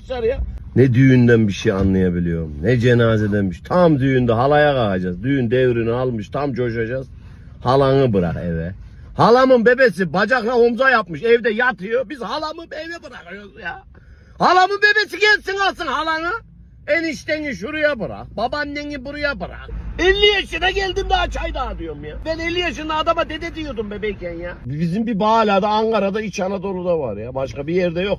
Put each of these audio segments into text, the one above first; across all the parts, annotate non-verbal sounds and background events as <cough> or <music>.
arkadaşlar ya. Ne düğünden bir şey anlayabiliyorum. Ne cenazeden bir şey. Tam düğünde halaya kalkacağız. Düğün devrini almış tam coşacağız. Halanı bırak eve. Halamın bebesi bacakla omza yapmış evde yatıyor. Biz halamı eve bırakıyoruz ya. Halamın bebesi gelsin alsın halanı. Enişteni şuraya bırak. Babaanneni buraya bırak. 50 yaşına geldim daha çay dağıtıyorum ya. Ben 50 yaşında adama dede diyordum bebeyken ya. Bizim bir Bağla'da, Ankara'da, İç Anadolu'da var ya. Başka bir yerde yok.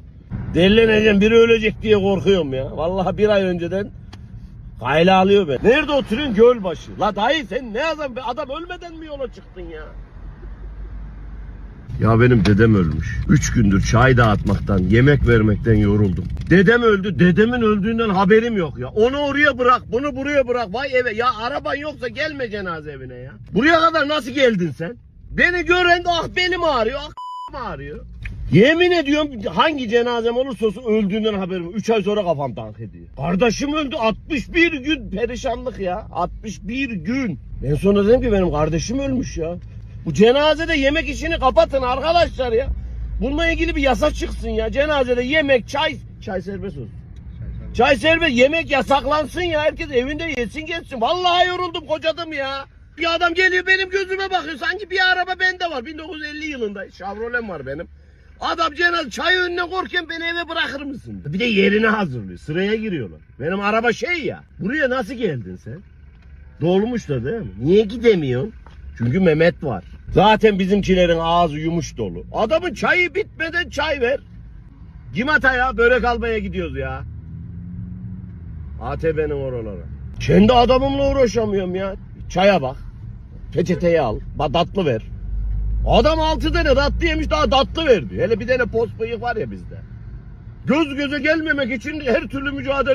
Delileneceğim biri ölecek diye korkuyorum ya. Vallahi bir ay önceden kayla alıyor beni. Nerede oturuyorsun? Gölbaşı. La dayı sen ne adam adam ölmeden mi yola çıktın ya? Ya benim dedem ölmüş. Üç gündür çay dağıtmaktan, yemek vermekten yoruldum. Dedem öldü, dedemin öldüğünden haberim yok ya. Onu oraya bırak, bunu buraya bırak. Vay eve ya araban yoksa gelme cenaze evine ya. Buraya kadar nasıl geldin sen? Beni gören ah belim ağrıyor, ah <laughs> ağrıyor. Yemin ediyorum hangi cenazem olursa olsun öldüğünden haberim. 3 ay sonra kafam dank ediyor. Kardeşim öldü 61 gün perişanlık ya. 61 gün. En sonra dedim ki benim kardeşim ölmüş ya. Bu cenazede yemek işini kapatın arkadaşlar ya. Bununla ilgili bir yasa çıksın ya. Cenazede yemek, çay, çay serbest olsun. Çay serbest, yemek yasaklansın ya. Herkes evinde yesin geçsin. Vallahi yoruldum kocadım ya. Bir adam geliyor benim gözüme bakıyor. Sanki bir araba bende var. 1950 yılında. Chevrolet'm var benim. Adam cenaze çay önüne korken beni eve bırakır mısın? Bir de yerini hazırlıyor. Sıraya giriyorlar. Benim araba şey ya. Buraya nasıl geldin sen? Dolmuş da değil mi? Niye gidemiyorsun? Çünkü Mehmet var. Zaten bizimkilerin ağzı yumuş dolu. Adamın çayı bitmeden çay ver. Cimata ya börek almaya gidiyoruz ya. ATB'nin oralara. Kendi adamımla uğraşamıyorum ya. Çaya bak. Peçeteyi al. Ba tatlı ver. Adam altı tane tatlı yemiş daha tatlı verdi. Hele bir tane pos bıyık var ya bizde. Göz göze gelmemek için her türlü mücadele